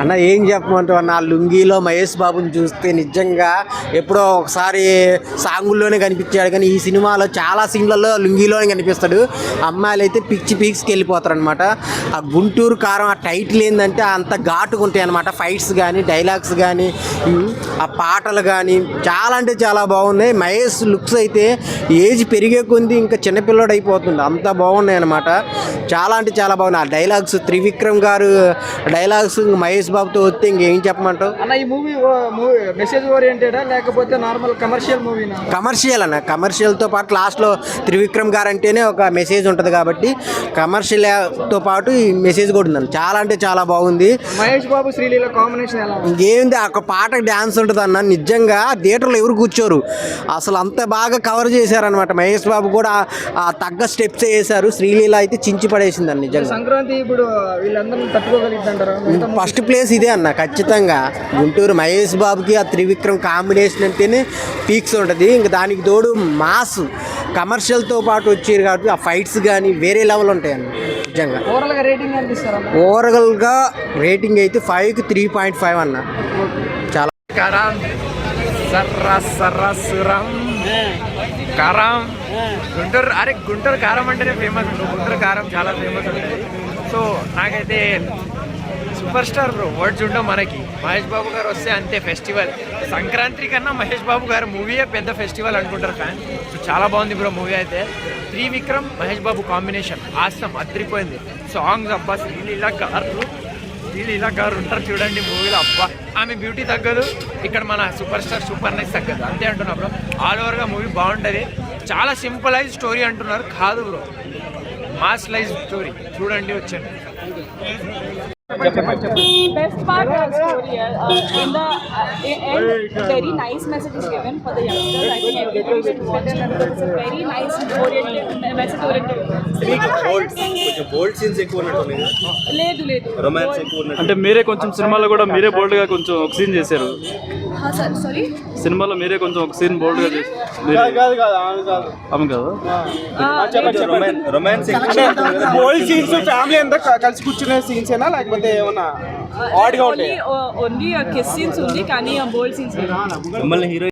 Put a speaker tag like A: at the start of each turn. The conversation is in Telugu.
A: అన్న ఏం చెప్పమంటావు అన్న? ఆ లుంగీలో మహేష్ బాబుని చూస్తే నిజంగా ఎప్పుడో ఒకసారి సాంగుల్లోనే కనిపించాడు. కానీ ఈ సినిమాలో చాలా సీన్లలో లుంగీలోనే కనిపిస్తాడు. అమ్మాయిలు అయితే పిచ్చి పీక్స్కి వెళ్ళిపోతారు అనమాట ఆ గుంటూరు కారం ఆ టైటిల్ ఏంటంటే అంత ఘాటుగా ఉంటాయి అనమాట ఫైట్స్ కానీ డైలాగ్స్ కానీ ఆ పాటలు కానీ చాలా అంటే చాలా బాగున్నాయి. మహేష్ లుక్స్ అయితే ఏజ్ పెరిగే కొంది ఇంకా చిన్నపిల్లడు అయిపోతుంది. అంత బాగున్నాయి అనమాట చాలా అంటే చాలా బాగున్నాయి. ఆ డైలాగ్స్ త్రివిక్రమ్ గారు డైలాగ్స్ మహేష్ బాబుతో వస్తే ఇంకేం చెప్పమంటావు?
B: అన్న ఈ మూవీ మూవీ మెసేజ్ ఓరియంటెడా? లేకపోతే నార్మల్ కమర్షియల్ మూవీనా?
A: కమర్షియల్ అన్న. కమర్షియల్తో పాటు లాస్ట్లో త్రివిక్రమ్ గారు అంటేనే ఒక మెసేజ్ ఉంటుంది కాబట్టి కమర్షియల్తో పాటు ఈ మెసేజ్ కూడా ఉందండి చాలా అంటే చాలా బాగుంది.
B: మహేష్ బాబు శ్రీలీల కాంబినేషన్ ఎలా
A: ఇంకేంది ఒక పాటకు డ్యాన్స్ ఉంటుంది అన్న. నిజంగా థియేటర్లో ఎవరు కూర్చోరు? అసలు అంత బాగా కవర్ చేశారనమాట మహేష్ బాబు కూడా తగ్గ స్టెప్స్ వేశారు. శ్రీలీల అయితే చించి పడేసింది నిజంగా.
B: సంక్రాంతి ఇప్పుడు వీళ్ళందరినీ తట్టుకోగలుగుతారంటారా మిగతా
A: ఫస్ట్ ప్లేస్ ఇదే అన్న ఖచ్చితంగా. గుంటూరు మహేష్ బాబుకి ఆ త్రివిక్రమ్ కాంబినేషన్ అంటేనే పీక్స్ ఉంటుంది. ఇంకా దానికి తోడు మాస్ కమర్షియల్తో పాటు వచ్చారు కాబట్టి ఆ ఫైట్స్ కానీ వేరే లెవెల్ ఉంటాయి అన్న నిజంగా.
B: ఓవరాల్గా రేటింగ్ ఎంత ఇస్తారా
A: ఓవరాల్గా రేటింగ్ అయితే ఫైవ్కి త్రీ పాయింట్ ఫైవ్ అన్న. చాలా
C: కారం గుంటూరు అరే గుంటూరు కారం అంటేనే ఫేమస్ గుంటూరు కారం చాలా ఫేమస్ ఉంటుంది సో నాకైతే సూపర్ స్టార్ బ్రో వర్డ్స్ ఉండవు మనకి. మహేష్ బాబు గారు వస్తే అంతే ఫెస్టివల్. సంక్రాంతి కన్నా మహేష్ బాబు గారు మూవీయే పెద్ద ఫెస్టివల్ అనుకుంటారు ఫ్యాన్ సో చాలా బాగుంది బ్రో మూవీ అయితే. త్రివిక్రమ్ మహేష్ బాబు కాంబినేషన్ ఆస్తం అద్రిపోయింది. సాంగ్స్ అబ్బా శ్రీలీల గారు. వీళ్ళు ఇలా గారు ఉంటారు చూడండి మూవీలో అబ్బా. ఆమె బ్యూటీ తగ్గదు. ఇక్కడ మన సూపర్ స్టార్ సూపర్ నైస్ తగ్గదు. అంతే అంటున్నా బ్రో. ఆల్ ఓవర్గా మూవీ బాగుంటుంది. చాలా సింపులైజ్ స్టోరీ అంటున్నారు. కాదు బ్రో. మాస్ లైజ్ స్టోరీ చూడండి
D: వచ్చాను
E: బెస్ట్ పార్ట్ వెరీ
F: అంటే మీరే కొంచెం సినిమాలో కూడా మీరే బోల్డ్గా కొంచెం ఒక సీన్ చేశారు. సినిమాలో మీరే కొంచెం ఒక సీన్ బోల్డ్గా చేస్తారు కాదు
E: రొమాన్స్
B: బోల్డ్ సీన్స్ ఫ్యామిలీ అంతా కలిసి కూర్చునే సీన్స్ ఏనా? లేకపోతే ఏమన్నా ఆడ్గా
D: ఓన్లీ ఓన్లీ కిస్ సీన్స్ ఉంది కానీ బోల్డ్ సీన్స్
E: మిమ్మల్ని హీరో